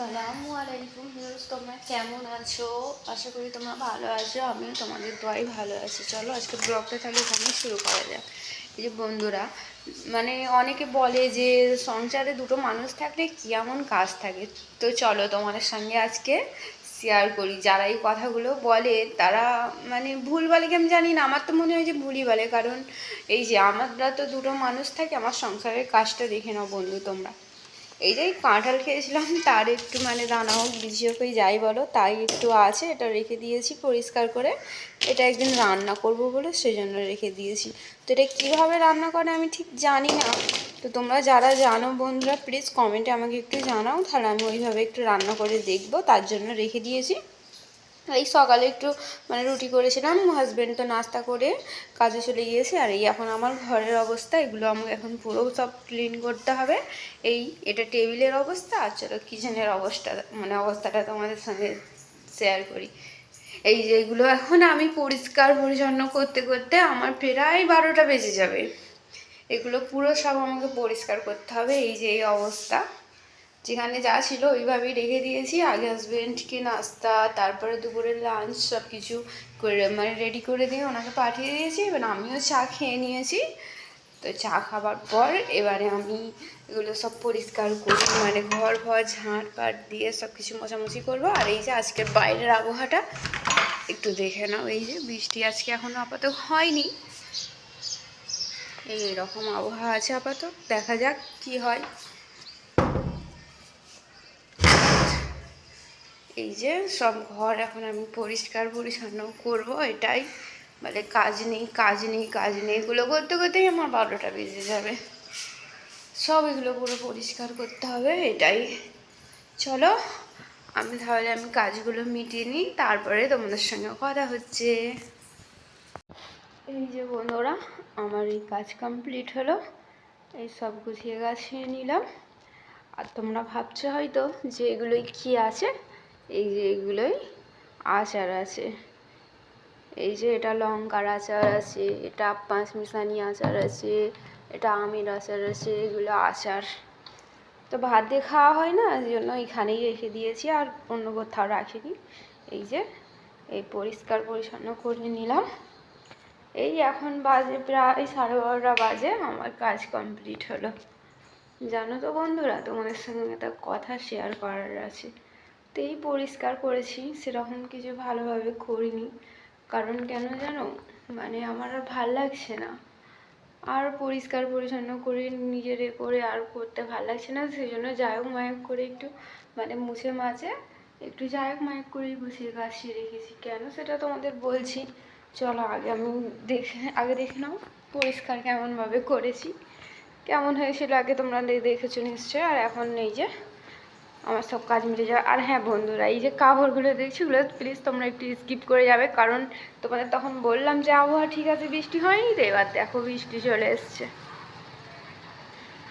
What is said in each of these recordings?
আসসালামু আলাইকুম ভিউয়ার্স, তোমরা কেমন আছো? আশা করি তোমরা ভালো আছো, আমিও তোমাদের দোয়াই ভালো আছি। চলো আজকে ব্লগটা তাহলে এখানে শুরু করা যাক। এই যে বন্ধুরা মানে অনেকে বলে যে সংসারে দুটো মানুষ থাকলে কেমন কাজ থাকে? তো চলো তোমাদের সঙ্গে আজকে শেয়ার করি। যারা এই কথাগুলো বলে, তারা মানে ভুল বলে কি আমি জানি না, আমার তো মনে হয় যে ভুলই বলে। কারণ এই যে আমরা তো দুটো মানুষ থাকি, আমার সংসারের কাজটা দেখে নাও বন্ধু তোমরা। এই যে কাঁঠাল খেয়েছিলাম, তার একটু মানে দানা হোক, বিজি হোক যাই বলো, তাই একটু আছে, এটা রেখে দিয়েছি পরিষ্কার করে। এটা একদিন রান্না করব বলে সেই জন্য রেখে দিয়েছি। তো এটা কীভাবে রান্না করে আমি ঠিক জানি না। তো তোমরা যারা জানো বন্ধুরা প্লিজ কমেন্টে আমাকে একটু জানাও, তাহলে আমি ওইভাবে একটু রান্না করে দেখব, তার জন্য রেখে দিয়েছি। এই সকালে একটু মানে রুটি করেছিলাম হাজব্যান্ড তো নাস্তা করে কাজে চলে গিয়েছে, আর এই এখন আমার ঘরের অবস্থা, এগুলো আমাকে এখন পুরো সব ক্লিন করতে হবে। এই এটা টেবিলের অবস্থা, আর চলো কিচেনের অবস্থা মানে অবস্থাটা তোমাদের সঙ্গে শেয়ার করি। এই যে এগুলো এখন আমি পরিষ্কার পরিচ্ছন্ন করতে করতে আমার প্রায় বারোটা বেজে যাবে। এগুলো পুরো সব আমাকে পরিষ্কার করতে হবে, এই যে এই অবস্থা। যেখানে যা ছিল ওইভাবেই রেখে দিয়েছি। আগে হাজব্যান্ডকে নাস্তা, তারপরে দুপুরের লাঞ্চ সব কিছু করে মানে রেডি করে দিয়ে ওনাকে পাঠিয়ে দিয়েছি। এবার আমিও চা খেয়ে নিয়েছি। তো চা খাবার পর এবারে আমি এগুলো সব পরিষ্কার করি। মানে ঘর ঘর ঝাঁট পাট দিয়ে সব কিছু মোছামুছি করব। আর এই যে আজকের বাইরের আবহাওয়াটা, একটু দেখে নাও। এই যে বৃষ্টি আজকে এখনও আপাতত হয়নি। এই রকম আবহাওয়া আছে আপাতত। দেখা যাক কি হয়। এই যে সব ঘর এখন আমি পরিষ্কার পরিচ্ছন্ন করব এটাই। মানে কাজ নেই কাজ নেই কাজ নেই। এগুলো করতে করতেই আমার বারোটা বেজে যাবে। সব এগুলো পুরো পরিষ্কার করতে হবে, এটাই। চলো, আমি তাহলে আমি কাজগুলো মিটিয়ে নিই, তারপরে তোমাদের সঙ্গে কথা হচ্ছে। এই যে বন্ধুরা, আমার এই কাজ কমপ্লিট হলো। এই সব গুছিয়ে গাছিয়ে নিলাম। আর তোমরা ভাবছ হয়তো যে এগুলোই কী আছে? এই যে এগুলোই আচার আছে। এই যে এটা লঙ্কার আচার আছে, এটা পাঁচ মিশানি আচার আছে, এটা আমের আচার আছে, এগুলো আচার। তো ভাত দিয়ে খাওয়া হয় না? এই জন্য এখানেই রেখে দিয়েছি আর অন্য কোথাও রাখিনি। এই যে, এই পরিষ্কার পরিচ্ছন্ন করে নিলাম। এই এখন বাজে প্রায় সাড়ে বারোটা বাজে, আমার কাজ কমপ্লিট হলো। জানো তো বন্ধুরা, তোমাদের সঙ্গে একটা কথা শেয়ার করার আছে। তো এই পরিষ্কার করেছি, সেরকম কিছু ভালোভাবে করিনি। কারণ কেন জানো? মানে আমার আর ভালো লাগছে না। আর পরিষ্কার পরিচ্ছন্ন করে নিজের এ করে আর করতে ভালো লাগছে না সেই জন্য যায়ক মায়ক করে একটু মানে মুছে মাঝে একটু যায়ক মায়ক করেই গুছিয়ে গাছিয়ে রেখেছি। কেন সেটা তোমাদের বলছি। চলো আগে আমি দেখে, আগে দেখে নাও পরিষ্কার কেমনভাবে করেছি। কেমন হয়েছিল আগে তোমরা দেখেছ নিশ্চয় আর এখন এই যে আমার সব কাজ মিটে যাবে। আর হ্যাঁ বন্ধুরা, এই যে কাপড়গুলো দেখছি ওগুলো প্লিজ তোমরা একটু স্কিপ করে যাবে, কারণ তোমাদের তখন বললাম যে আবহাওয়া ঠিক আছে, বৃষ্টি হয়নি তো, এবার দেখো বৃষ্টি চলে এসছে।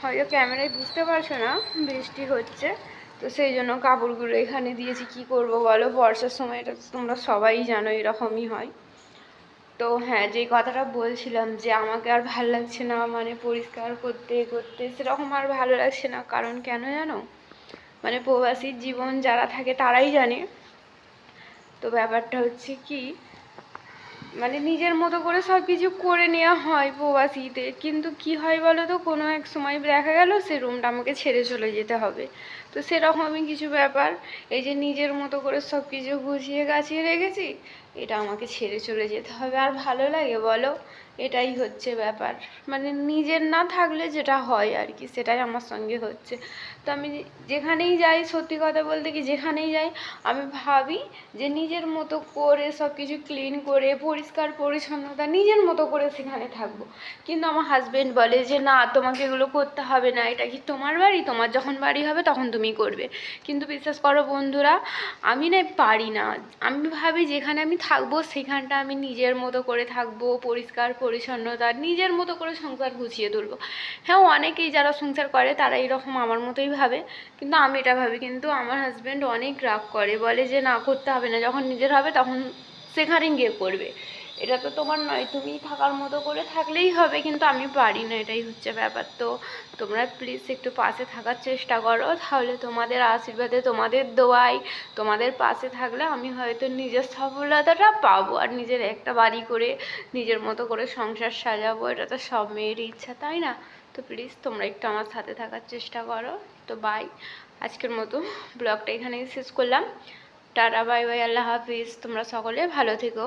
হয়তো ক্যামেরায় বুঝতে পারছ না, বৃষ্টি হচ্ছে। তো সেই জন্য কাপড়গুলো এখানে দিয়েছি, কি করব বলো? বর্ষার সময় এটা তোমরা সবাই জানো, এরকমই হয়। তো হ্যাঁ যে কথাটা বলছিলাম যে আমাকে আর ভালো লাগছে না মানে পরিষ্কার করতে করতে, সেরকম আর ভালো লাগছে না, কারণ কেন জানো? মানে প্রবাসীর জীবন যারা থাকে তারাই জানে। তো ব্যাপারটা হচ্ছে কি মানে নিজের মতো করে সব কিছু করে নেওয়া হয় প্রবাসীতে, কিন্তু কি হয় বলো তো কোনো এক সময় দেখা গেল সে রুমটা আমাকে ছেড়ে চলে যেতে হবে। তো সেরকমই কিছু ব্যাপার, এই যে নিজের মতো করে সব কিছু গুছিয়ে গাছিয়ে রেখেছি এটা আমাকে ছেড়ে চলে যেতে হবে। আর ভালো লাগে বলো? এটাই হচ্ছে ব্যাপার। মানে নিজের না থাকলে যেটা হয় আর কি, সেটাই আমার সঙ্গে হচ্ছে। তো আমি যেখানেই যাই, সত্যি কথা বলতে কি যেখানেই যাই, আমি ভাবি যে নিজের মতো করে সব কিছু ক্লিন করে, পরিষ্কার, পরিচ্ছন্নতা নিজের মতো করে সেখানে থাকব। কিন্তু আমার হাজবেন্ড বলে যে, না, তোমাকে এগুলো করতে হবে না। এটা কি তোমার বাড়ি? তোমার যখন বাড়ি হবে তখন তুমি করবে। কিন্তু বিশ্বাস করো বন্ধুরা, আমি না পারি না। আমি ভাবি যেখানে আমি থাকব, সেখানটা আমি নিজের মতো করে থাকব, পরিষ্কার, পরিচ্ছন্নতা, নিজের মতো করে সংসার গুছিয়ে তুলবো। হ্যাঁ অনেকেই যারা সংসার করে, তারা এরকম আমার মতোই ভাবে, কিন্তু আমি এটা ভাবি, কিন্তু আমার হাজব্যান্ড অনেক রাগ করে, বলে যে না, করতে হবে না, যখন নিজের হবে তখন সেখানে গিয়ে করবে। এটা তো তোমার নয়, তুমি থাকার মতো করে থাকলেই হবে, কিন্তু আমি পারি না, এটাই হচ্ছে ব্যাপার। তো তোমরা প্লিজ একটু পাশে থাকার চেষ্টা করো, তাহলে তোমাদের আশীর্বাদে, তোমাদের দোয়াই তোমাদের পাশে থাকলে আমি হয়তো নিজের সফলতাটা পাবো, আর নিজের একটা বাড়ি করে, নিজের মতো করে সংসার সাজাবো, এটা তো সব মেয়েরই ইচ্ছা, তাই না? তো প্লিজ তোমরা একটু আমার সাথে থাকার চেষ্টা করো। তো বাই আজকের মতো ব্লগটা এখানেই শেষ করলাম। টাটা বাই বাই আল্লাহ হাফিজ। তোমরা সকলে ভালো থেকো।